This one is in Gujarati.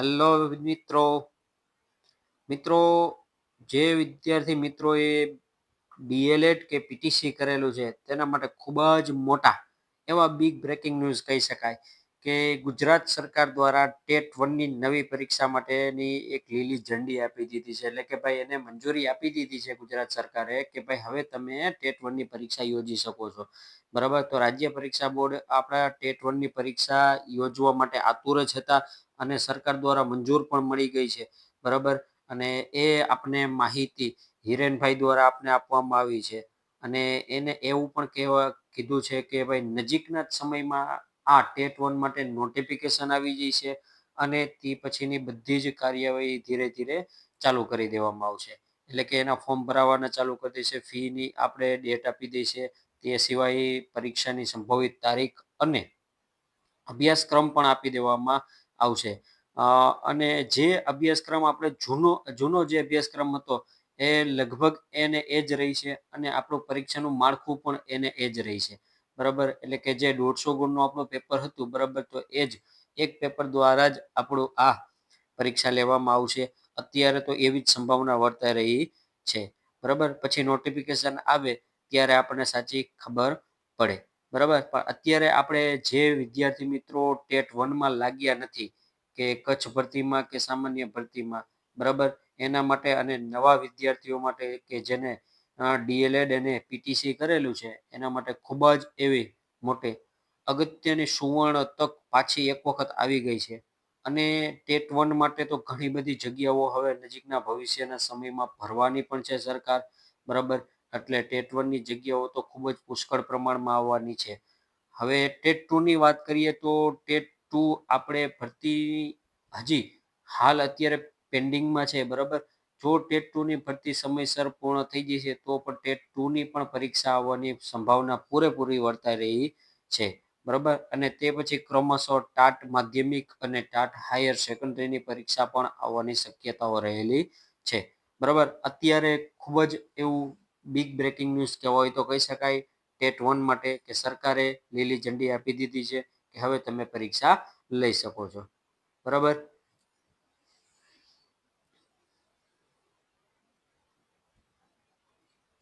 હેલો મિત્રો. મિત્રો, જે વિદ્યાર્થી મિત્રોએ ડીએલએડ કે પીટીસી કરેલું છે, તેના માટે ખૂબ જ મોટા એવા બિગ બ્રેકિંગ ન્યૂઝ કહી શકાય. કે ગુજરાત સરકાર દ્વારા ટેટ વનની નવી પરીક્ષા માટેની એક લીલી ઝંડી આપી દીધી છે. એટલે કે ભાઈ એને મંજૂરી આપી દીધી છે ગુજરાત સરકારે કે ભાઈ હવે તમે ટેટ વનની પરીક્ષા યોજી શકો છો. બરાબર? તો રાજ્ય પરીક્ષા બોર્ડ આપણા ટેટ વનની પરીક્ષા યોજવા માટે આતુર જ હતા અને સરકાર દ્વારા મંજૂર પણ મળી ગઈ છે. બરાબર? અને એ આપને માહિતી હિરેનભાઈ દ્વારા આપને આપવામાં આવી છે. અને એને એવું પણ કહેવા કીધું છે કે ભાઈ નજીકના જ સમયમાં આ ટેટ વન માટે નોટિફિકેશન આવી જઈ છે અને તે પછીની બધી જ કાર્યવાહી ધીરે ધીરે ચાલુ કરી દેવામાં આવશે. એટલે કે એના ફોર્મ ભરાવાના ચાલુ કરી દેશે, ફીની આપણે ડેટ આપી દઈશે તે સિવાય પરીક્ષાની સંભવિત તારીખ અને અભ્યાસક્રમ પણ આપી દેવામાં આવશે. અને જે અભ્યાસક્રમ આપણે જૂનો જૂનો જે અભ્યાસક્રમ હતો એ લગભગ એને એ જ રહી છે અને આપણું પરીક્ષાનું માળખું પણ એને એ જ રહી છે. બરાબર? એટલે કે જે દોઢસો ગુણનું આપણું પેપર હતું, બરાબર? તો એ જ એક પેપર દ્વારા જ આપણું આ પરીક્ષા લેવામાં આવશે. અત્યારે તો એવી જ સંભાવના વર્તાઈ રહી છે. બરાબર? પછી નોટિફિકેશન આવે ત્યારે આપણને સાચી ખબર પડે. બરાબર? પણ અત્યારે આપણે જે વિદ્યાર્થી મિત્રો ટેટ વનમાં લાગ્યા નથી કે કચ્છ ભરતીમાં કે સામાન્ય ભરતીમાં, બરાબર? એના માટે અને નવા વિદ્યાર્થીઓ માટે કે જેને ડીએલએડ અને પીટીસી કરેલું છે, એના માટે ખૂબ જ એવી મોટી અગત્યની સુવર્ણ તક પાછી એક વખત આવી ગઈ છે. અને ટેટ વન માટે તો ઘણી બધી જગ્યાઓ હવે નજીકના ભવિષ્યના સમયમાં ભરવાની પણ છે સરકાર, બરાબર? એટલે ટેટ વનની જગ્યાઓ તો ખૂબ જ પુષ્કળ પ્રમાણમાં આવવાની છે. હવે ટેટ ટુની વાત કરીએ તો ટેટ ટુ આપણે ભરતી હજી હાલ અત્યારે પેન્ડિંગમાં છે, બરાબર? જો ટેટ ટુની ભરતી સમયસર પૂર્ણ થઈ ગઈ છે, તો પણ ટેટ ટુની પણ પરીક્ષા આવવાની સંભાવના પૂરેપૂરી વર્તાઈ રહી છે. બરાબર? અને તે પછી ક્રમશઃ ટાટ માધ્યમિક અને ટાટ હાયર સેકન્ડરીની પરીક્ષા પણ આવવાની શક્યતાઓ રહેલી છે. બરાબર? અત્યારે ખૂબ જ એવું બિગ બ્રેકિંગ ન્યૂઝ કહેવાય તો કહી શકાય. ટેટ વન માટે કે સરકારે લીલી ઝંડી આપી દીધી છે કે હવે તમે પરીક્ષા લઈ શકો છો. બરાબર?